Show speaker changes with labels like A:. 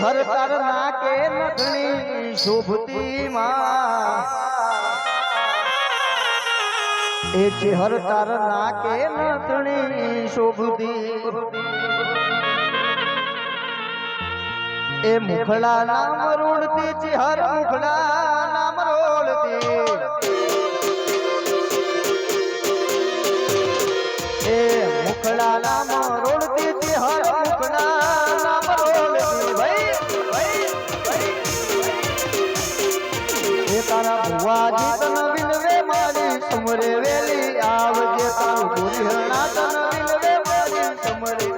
A: હર તાર ના કે નથણી શોભતી એ છે હર તાર ના કે નથણી શોભતી. એ મુખડા નામ રોડતી છે હર મુખડા મારા ભુવાજી તન બિલવે મારી સમરે વેલી આવજે તારું ગોરીહણા તન બિલવે મારી સમરે